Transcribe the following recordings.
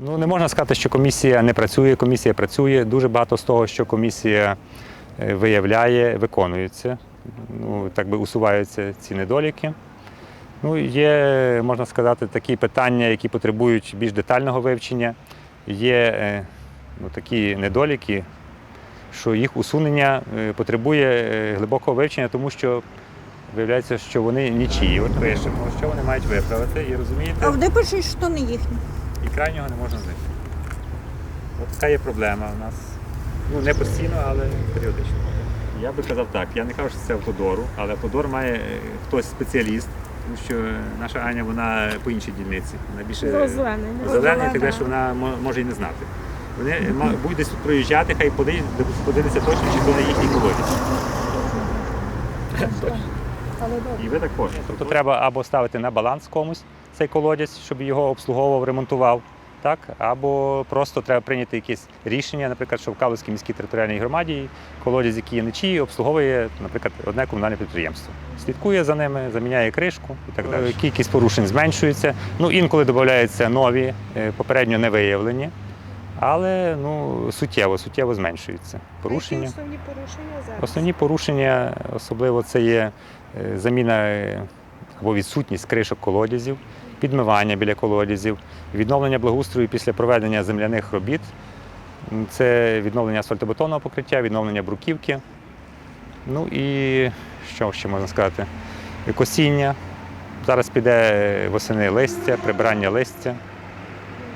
Ну, не можна сказати, що комісія не працює. Комісія працює. Дуже багато з того, що комісія е, виявляє, виконується. Ну, так би усуваються ці недоліки. Ну, є, можна сказати, такі питання, які потребують більш детального вивчення. Є е, ну, такі недоліки, що їх усунення е, потребує глибокого вивчення, тому що виявляється, що вони нічиї. От пишемо, що вони мають виправити, і розумієте. А вони пишуть, що не їхні. І крайнього не можна знайти. От така є проблема у нас. Ну, не постійно, але періодично. Я би казав так, я не кажу, що це автодору, але автодор має е, хтось спеціаліст, тому що наша Аня вона по іншій дільниці. Вона більше зелена, так що вона може і не знати. Вони будуть десь тут проїжджати, хай подивляться, подивляться точно, чи то не їхній колодязь. І ви так хочете. Тобто треба або ставити на баланс комусь цей колодязь, щоб його обслуговував, ремонтував. Так, або просто треба прийняти якесь рішення, наприклад, що в Калузькій міській територіальній громаді колодязь, який є нічий, обслуговує, наприклад, одне комунальне підприємство. Слідкує за ними, заміняє кришку і так далі. Кількість порушень зменшується. Ну, інколи додаються нові, е, попередньо не виявлені, але ну, суттєво, суттєво зменшуються порушення. Які основні порушення зараз? Основні порушення, особливо це є е, заміна е, або відсутність кришок колодязів, підмивання біля колодязів, відновлення благоустрою після проведення земляних робіт. Це відновлення асфальтобетонного покриття, відновлення бруківки. Ну і що ще можна сказати? Косіння. Зараз піде восени листя, прибирання листя.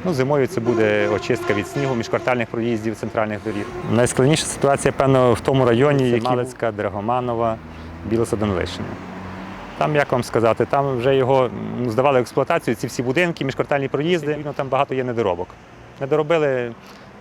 Ну, зимою це буде очистка від снігу, міжквартальних проїздів, центральних доріг. Найскладніша ситуація, певно, в тому районі, як Малицька, Драгоманова, Білосаданлишина. Там, як вам сказати, там вже його ну, здавали в експлуатацію, ці всі будинки, міжквартальні проїзди. Відповідно, там багато є недоробок. Не доробили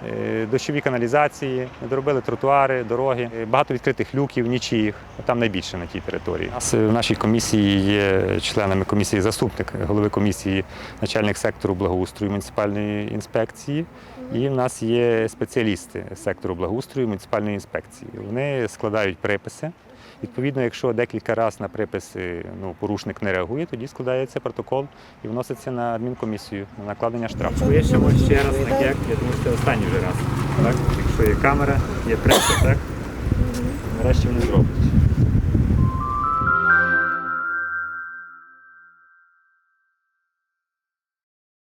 е, дощові каналізації, не доробили тротуари, дороги, е, багато відкритих люків, нічиїх. Там найбільше на тій території. У нас е, в нашій комісії є членами комісії заступник голови комісії, начальник сектору благоустрою муніципальної інспекції. І в нас є спеціалісти сектору благоустрою муніципальної інспекції. Вони складають приписи. Відповідно, якщо декілька разів на приписи ну, порушник не реагує, тоді складається протокол і вноситься на адмінкомісію на накладення штрафу. Вишимо ще раз на кек, я думаю, що це останній вже раз. Так? Якщо є камера, є преса, так? Нарешті вони зроблять.